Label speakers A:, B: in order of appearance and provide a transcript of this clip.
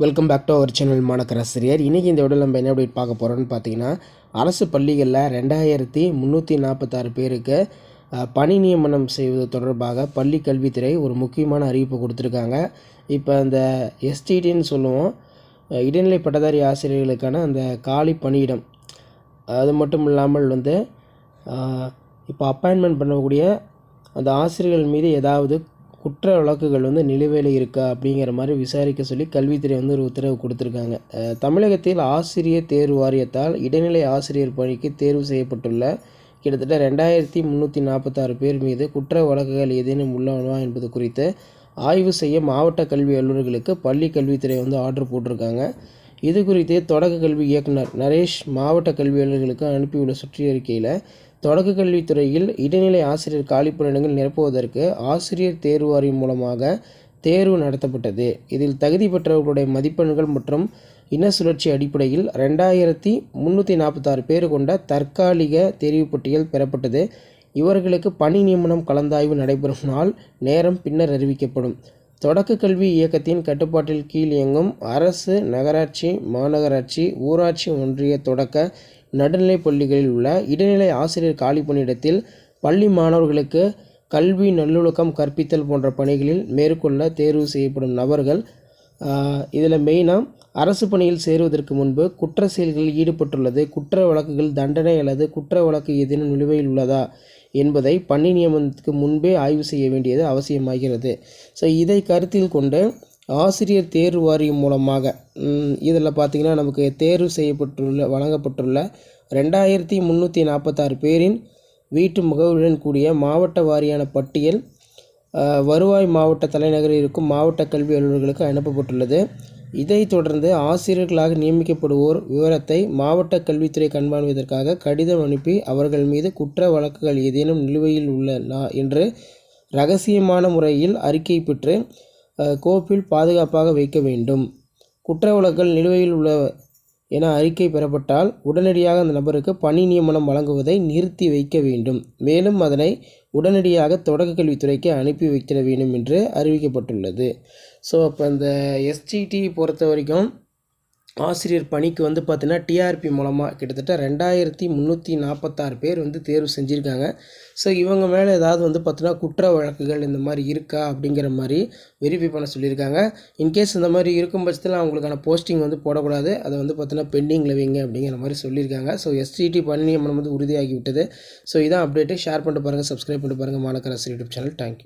A: Welcome back to our channel மாணக்கராசிரியர் இன்றைக்கி இந்த விட நம்ம என்ன அப்டேட் பார்க்க போகிறோம்னு பார்த்தீங்கன்னா அரசு பள்ளிகளில் ரெண்டாயிரத்தி முந்நூற்றி நாற்பத்தாறு பேருக்கு பணி நியமனம் செய்வது தொடர்பாக பள்ளி கல்வித்துறை ஒரு முக்கியமான அறிவிப்பு கொடுத்துருக்காங்க. இப்போ அந்த எஸ்டிடின்னு சொல்லுவோம் இடைநிலை பட்டதாரி ஆசிரியர்களுக்கான அந்த காலி பணியிடம். அது மட்டும் இல்லாமல் வந்து இப்போ அப்பாயின்மெண்ட் பண்ணக்கூடிய அந்த ஆசிரியர்கள் மீது ஏதாவது குற்ற வழக்குகள் வந்து நிலுவையில் இருக்கா அப்படிங்கிற மாதிரி விசாரிக்க சொல்லி கல்வித்துறை வந்து ஒரு உத்தரவு கொடுத்துருக்காங்க. தமிழகத்தில் ஆசிரியர் தேர்வு வாரியத்தால் இடைநிலை ஆசிரியர் பணிக்கு தேர்வு செய்யப்பட்டுள்ள கிட்டத்தட்ட ரெண்டாயிரத்தி முந்நூற்றி நாற்பத்தாறு பேர் மீது குற்ற வழக்குகள் ஏதேனும் உள்ளனவா என்பது குறித்து ஆய்வு செய்ய மாவட்ட கல்வி அலுவலர்களுக்கு பள்ளி கல்வித்துறை வந்து ஆர்டர் போட்டிருக்காங்க. இது குறித்து தொடக்க கல்வி இயக்குனர் நரேஷ் மாவட்ட கல்வி அலுவலர்களுக்கு அனுப்பியுள்ள சுற்றறிக்கையில் தொடக்க கல்வித்துறையில் இடைநிலை ஆசிரியர் காலிப்பணியிடங்கள் நிரப்புவதற்கு ஆசிரியர் தேர்வு வாரியம் மூலமாக தேர்வு நடத்தப்பட்டது. இதில் தகுதி பெற்றவர்களுடைய மதிப்பெண்கள் மற்றும் இன சுழற்சி அடிப்படையில் ரெண்டாயிரத்தி முந்நூற்றி நாற்பத்தாறு பேர் கொண்ட தற்காலிக தெரிவு பட்டியல் பெறப்பட்டது. இவர்களுக்கு பணி நியமனம் கலந்தாய்வு நடைபெறும் நாள் நேரம் பின்னர் அறிவிக்கப்படும். தொடக்க கல்வி இயக்கத்தின் கட்டுப்பாட்டில் கீழ் இயங்கும் அரசு நகராட்சி மாநகராட்சி ஊராட்சி ஒன்றிய தொடக்க நடுநிலைப் பள்ளிகளில் உள்ள இடைநிலை ஆசிரியர் காலி பணியிடத்தில் பள்ளி மாணவர்களுக்கு கல்வி நல்லொழுக்கம் கற்பித்தல் போன்ற பணிகளில் மேற்கொள்ள தேர்வு செய்யப்படும் நபர்கள் இதில் மெயினாக அரசு பணியில் சேருவதற்கு முன்பு குற்ற செயல்களில் ஈடுபட்டுள்ளது. குற்ற வழக்குகள் தண்டனை அல்லது குற்ற வழக்கு ஏதேனும் நிலுவையில் உள்ளதா என்பதை பணி நியமனத்துக்கு முன்பே ஆய்வு செய்ய வேண்டியது அவசியமாகிறது. ஸோ இதை கருத்தில் கொண்டு ஆசிரியர் தேர்வு வாரியம் மூலமாக இதில் பார்த்திங்கன்னா நமக்கு தேர்வு செய்யப்பட்டுள்ள வழங்கப்பட்டுள்ள ரெண்டாயிரத்தி முந்நூற்றி நாற்பத்தாறு பேரின் வீட்டு முகவரியுடன் கூடிய மாவட்ட வாரியான பட்டியல் வருவாய் மாவட்ட தலைநகரில் இருக்கும் மாவட்ட கல்வி அலுவலர்களுக்கு அனுப்பப்பட்டுள்ளது. இதைத் தொடர்ந்து ஆசிரியர்களாக நியமிக்கப்படுவோர் விவரத்தை மாவட்ட கல்வித்துறை கண்காணிப்பதற்காக கடிதம் அனுப்பி அவர்கள் மீது குற்ற வழக்குகள் ஏதேனும் நிலுவையில் உள்ளன என்று ரகசியமான முறையில் அறிக்கை பெற்று கோப்பில் பாதுகாப்பாக வைக்க வேண்டும். குற்ற வழக்குகள் நிலுவையில் உள்ள என அறிக்கை பெறப்பட்டால் உடனடியாக அந்த நபருக்கு பணி நியமனம் வழங்குவதை நிறுத்தி வைக்க வேண்டும். மேலும் அதனை உடனடியாக தொடக்க கல்வித்துறைக்கு அனுப்பி வைத்திட வேண்டும் என்று அறிவிக்கப்பட்டுள்ளது. ஸோ அப்போ அந்த எஸ்டிடி பொறுத்த வரைக்கும் ஆசிரியர் பணிக்கு வந்து பார்த்தீங்கன்னா டிஆர்பி மூலமாக கிட்டத்தட்ட ரெண்டாயிரத்தி முந்நூற்றி நாற்பத்தாறு பேர் வந்து தேர்வு செஞ்சுருக்காங்க. ஸோ இவங்க மேலே ஏதாவது வந்து பார்த்தீங்கன்னா குற்ற வழக்குகள் இந்த மாதிரி இருக்கா அப்படிங்கிற மாதிரி வெரிஃபை பண்ண சொல்லியிருக்காங்க. இன்கேஸ் இந்த மாதிரி இருக்கும் பட்சத்தில் அவங்களுக்கான போஸ்டிங் வந்து போடக்கூடாது. அதை வந்து பார்த்தீங்கன்னா பெண்டிங்கில் வைங்க அப்படிங்கிற மாதிரி சொல்லியிருக்காங்க. ஸோ எஸ்டிடி பணி நியமனம் வந்து உறுதியாகி விட்டது ஸோ இதான் அப்டேட்டு ஷேர் பண்ணிட்டு பாருங்கள் சப்ஸ்கிரைப் பண்ணிட்டு பாருங்கள் மாநகராசி யூடியூப் சேனல் தேங்க்யூ